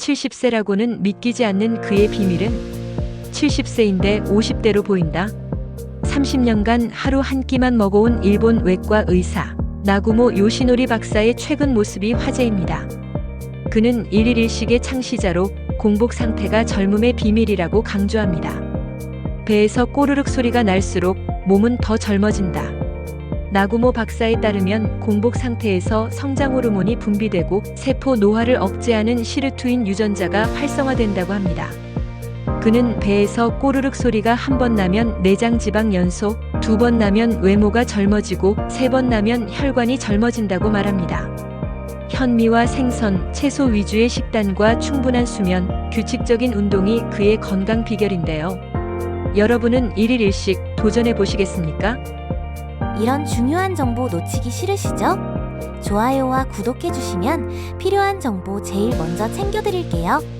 70세라고는 믿기지 않는 그의 비밀은 70세인데 50대로 보인다. 30년간 하루 한 끼만 먹어온 일본 외과 의사 나구모 요시노리 박사의 최근 모습이 화제입니다. 그는 일일 일식의 창시자로 공복 상태가 젊음의 비밀이라고 강조합니다. 배에서 꼬르륵 소리가 날수록 몸은 더 젊어진다. 나구모 박사에 따르면 공복 상태에서 성장 호르몬이 분비되고 세포 노화를 억제하는 시르투인 유전자가 활성화된다고 합니다. 그는 배에서 꼬르륵 소리가 한 번 나면 내장 지방 연소, 두 번 나면 외모가 젊어지고 세 번 나면 혈관이 젊어진다고 말합니다. 현미와 생선, 채소 위주의 식단과 충분한 수면, 규칙적인 운동이 그의 건강 비결인데요. 여러분은 일일 일식 도전해 보시겠습니까? 이런 중요한 정보 놓치기 싫으시죠? 좋아요와 구독해주시면 필요한 정보 제일 먼저 챙겨드릴게요.